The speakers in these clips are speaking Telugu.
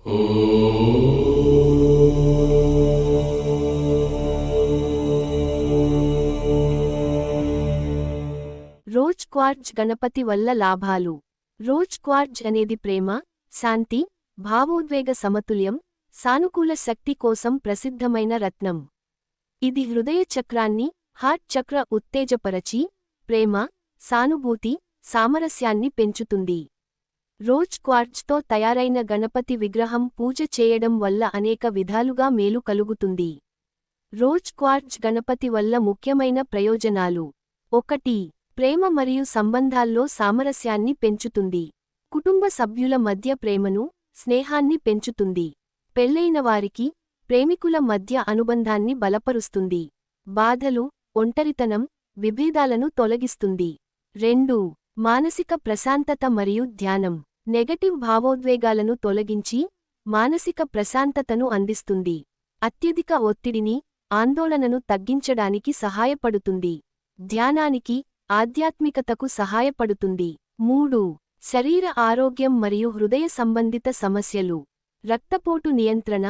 రోజ్ క్వార్జ్ గణపతి వల్ల లాభాలు. రోజ్ క్వార్జ్ అనేది ప్రేమ శాంతి భావోద్వేగ సమతుల్యం సానుకూల శక్తి కోసం ప్రసిద్ధమైన రత్నం. ఇది హృదయ చక్రాన్ని హార్ట్ చక్ర ఉత్తేజపరచి ప్రేమ సానుభూతి సామరస్యాన్ని పెంచుతుంది. రోజ్ క్వార్ట్స్తో తయారైన గణపతి విగ్రహం పూజ చేయడం వల్ల అనేక విధాలుగా మేలు కలుగుతుంది. రోజ్ క్వార్జ్ గణపతి వల్ల ముఖ్యమైన ప్రయోజనాలు. ఒకటి ప్రేమ మరియు సంబంధాల్లో సామరస్యాన్ని పెంచుతుంది. కుటుంబ సభ్యుల మధ్య ప్రేమను స్నేహాన్ని పెంచుతుంది. పెళ్ళైన వారికి ప్రేమికుల మధ్య అనుబంధాన్ని బలపరుస్తుంది. బాధలు ఒంటరితనం విభేదాలను తొలగిస్తుంది. రెండు మానసిక ప్రశాంతత మరియు ధ్యానం. నెగటివ్ భావోద్వేగాలను తొలగించి మానసిక ప్రశాంతతను అందిస్తుంది. అత్యధిక ఒత్తిడిని ఆందోళనను తగ్గించడానికి సహాయపడుతుంది. ధ్యానానికి ఆధ్యాత్మికతకు సహాయపడుతుంది. మూడు. శరీర ఆరోగ్యం మరియు హృదయ సంబంధిత సమస్యలు. రక్తపోటు నియంత్రణ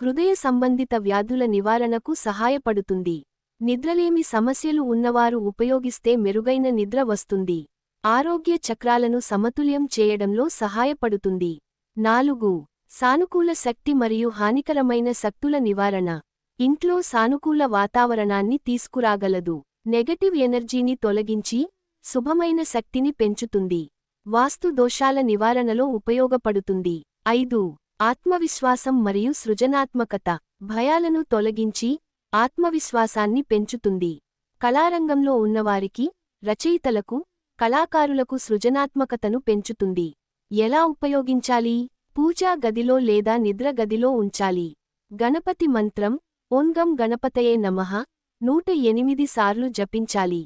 హృదయ సంబంధిత వ్యాధుల నివారణకు సహాయపడుతుంది. నిద్రలేమి సమస్యలు ఉన్నవారు ఉపయోగిస్తే మెరుగైన నిద్ర వస్తుంది. ఆరోగ్య చక్రాలను సమతుల్యం చేయడంలో సహాయపడుతుంది. నాలుగు. సానుకూల శక్తి మరియు హానికరమైన శక్తుల నివారణ. ఇంట్లో సానుకూల వాతావరణాన్ని తీసుకురాగలదు. నెగటివ్ ఎనర్జీని తొలగించి శుభమైన శక్తిని పెంచుతుంది. వాస్తు దోషాల నివారణలో ఉపయోగపడుతుంది. ఐదు. ఆత్మవిశ్వాసం మరియు సృజనాత్మకత. భయాలను తొలగించి ఆత్మవిశ్వాసాన్ని పెంచుతుంది. కళారంగంలో ఉన్నవారికి రచయితలకు కళాకారులకు సృజనాత్మకతను పెంచుతుంది. ఎలా ఉపయోగించాలి? పూజా గదిలో లేదా నిద్ర గదిలో ఉంచాలి. గణపతి మంత్రం ఓంగం గణపతయే నమః నూట ఎనిమిది సార్లు జపించాలి.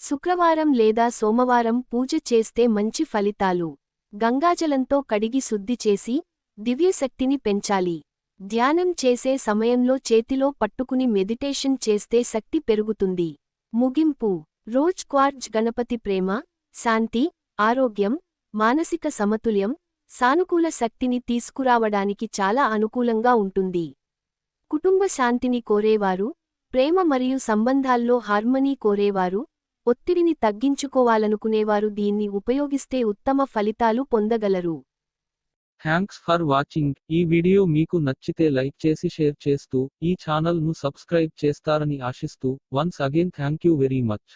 శుక్రవారం లేదా సోమవారం పూజ చేస్తే మంచి ఫలితాలు. గంగాజలంతో కడిగి శుద్ధి చేసి దివ్యశక్తిని పెంచాలి. ధ్యానం చేసే సమయంలో చేతిలో పట్టుకుని మెడిటేషన్ చేస్తే శక్తి పెరుగుతుంది. ముగింపు. రోజ్ క్వార్జ్ గణపతి ప్రేమ శాంతి ఆరోగ్యం మానసిక సమతుల్యం సానుకూల శక్తిని తీసుకురావడానికి చాలా అనుకూలంగా ఉంటుంది. కుటుంబ శాంతిని కోరేవారు ప్రేమ మరియు సంబంధాల్లో హార్మనీ కోరేవారు ఒత్తిడిని తగ్గించుకోవాలనుకునేవారు దీన్ని ఉపయోగిస్తే ఉత్తమ ఫలితాలు పొందగలరు. థ్యాంక్స్ ఫర్ వాచింగ్ ఈ వీడియో మీకు నచ్చితే లైక్ చేసి షేర్ చేస్తూ ఈ ఛానల్ను సబ్స్క్రైబ్ చేస్తారని ఆశిస్తూ once again thank you very much